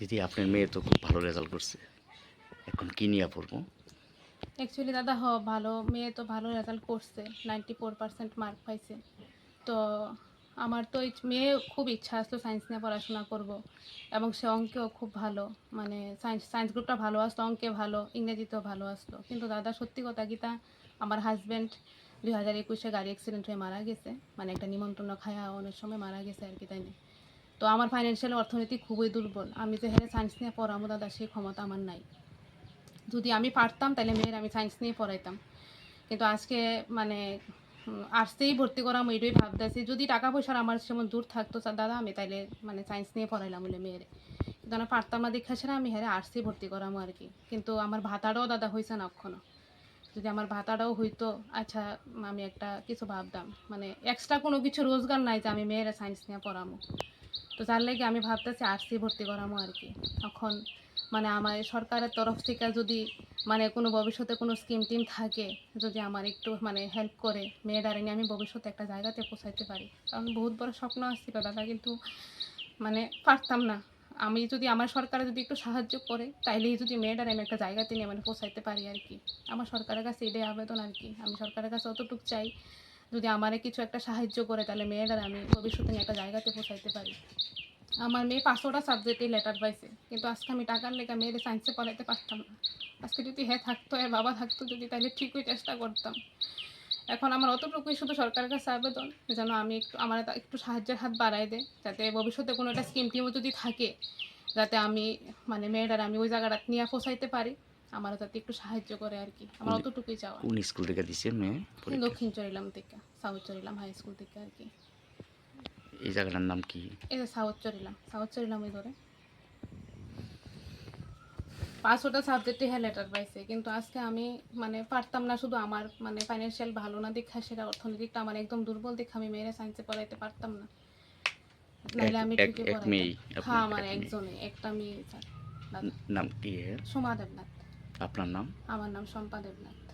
দিদি আপনার মেয়ে তো খুব ভালো রেজাল্ট করছে। এখন কি নিয়ে পড়ব? অ্যাকচুয়ালি দাদা, হ, ভালো। মেয়ে তো ভালো রেজাল্ট করছে। নাইনটি ফোর পার্সেন্ট মার্ক পাইছে। তো আমার তো মেয়ে খুব ইচ্ছা আসলো সায়েন্স নিয়ে পড়াশোনা করব। এবং সে অঙ্কেও খুব ভালো। মানে সায়েন্স সায়েন্স গ্রুপটা ভালো আসতো, অঙ্কে ভালো, ইংরেজিতেও ভালো আসতো। কিন্তু দাদা, সত্যি কথা গীতা, আমার হাজব্যান্ড দুই হাজার একুশে গাড়ি অ্যাক্সিডেন্ট হয়ে মারা গেছে। মানে একটা নিমন্ত্রণ খায়া অনেক সময় মারা গেছে আর কি, তাই নিয়ে তো আমার ফাইন্যান্সিয়াল অর্থনীতি খুবই দুর্বল। আমি যে হ্যাঁ সায়েন্স নিয়ে পড়াবো দাদা, সেই ক্ষমতা আমার নাই। যদি আমি পারতাম, তাহলে মেয়ের আমি সায়েন্স নিয়ে পড়াইতাম। কিন্তু আজকে মানে আর্টসেই ভর্তি করাম এটাই ভাবতেছি। যদি টাকা পয়সার আমার সেমন দূর থাকতো দাদা, আমি তাইলে মানে সায়েন্স নিয়ে পড়াইলাম বলে মেয়ের। কিন্তু আমি পারতাম না দেখা ছাড়া আমি হ্যাঁ আর্টসেই ভর্তি করামো আর কি। কিন্তু আমার ভাতাটাও দাদা হয়েছে না এখনও। যদি আমার ভাতাটাও হইতো আচ্ছা আমি একটা কিছু ভাবতাম। মানে এক্সট্রা কোনো কিছু রোজগার নাই যে আমি মেয়েরা সায়েন্স নিয়ে পড়ামো। তো তার লাগে আমি ভাবতেছি আর্টসেই ভর্তি করামো আর কি। তখন মানে আমার সরকারের তরফ থেকে যদি মানে কোনো ভবিষ্যতে কোনো স্কিম টিম থাকে, যদি আমার একটু মানে হেল্প করে মেয়েটারে নিয়ে আমি ভবিষ্যতে একটা জায়গাতে পৌঁছাইতে পারি। কারণ বহুত বড় স্বপ্ন আসছিল দাদা কিন্তু মানে পারতাম না। আমি যদি আমার সরকারে যদি একটু সাহায্য করে, তাইলেই যদি মেয়েটারে আমি একটা জায়গাতে নিয়ে মানে পৌঁছাইতে পারি আর কি। আমার সরকারের কাছে এটাই আবেদন আর কি। আমি সরকারের কাছে অতটুকু চাই যদি আমারে কিছু একটা সাহায্য করে, তাহলে মেয়েটার আমি ভবিষ্যতে একটা জায়গাতে পৌঁছাইতে পারি। আমার মেয়ে পাঁচশোটা সাবজেক্টে লেটার পাইছে, কিন্তু আজকে আমি টাকার লেখা মেয়েদের সায়েন্সে পড়াইতে পারতাম না। আজকে যদি হ্যাঁ থাকতো হ্যাঁ বাবা থাকতো, যদি তাহলে ঠিকই চেষ্টা করতাম। এখন আমার অতটুকুই শুধু সরকারের কাছে আবেদন, যেন আমি একটু আমার একটু সাহায্যের হাত বাড়াই দেয়, যাতে ভবিষ্যতে কোনো একটা স্কিম টিমও যদি থাকে, যাতে আমি মানে মেয়েটার আমি ওই জায়গাটা নিয়ে পৌঁছাইতে পারি। আমার যাতে একটু সাহায্য করে আর কি আমার অতটুকুই চাওয়া। কোন স্কুল থেকে দিচ্ছেন মেয়ে দক্ষিণ চরিলাম থেকে সাউথ চরিলাম হাই স্কুল থেকে আর কি এই জায়গাটার নাম কি? এই যে সাউথ চরিলাম সাউথ চরিলাম ওই ধরে পাঁচশোটা সাবজেক্টে হ্যাঁ লেটার পাইছে কিন্তু আজকে আমি মানে পারতাম না শুধু আমার মানে ফাইন্যান্সিয়াল ভালো না দেখা সেটা অর্থনৈতিকটা আমার একদম দুর্বল দেখা আমি মেয়েরা সায়েন্সে পড়াইতে পারতাম না। নাহলে আমি ঠিকই পড়াইতাম। হ্যাঁ আমার একজনে একটা মেয়ে নাম কি? সোমা দেবনাথ। আপনার নাম? আমার নাম শম্পা দেবনাথ।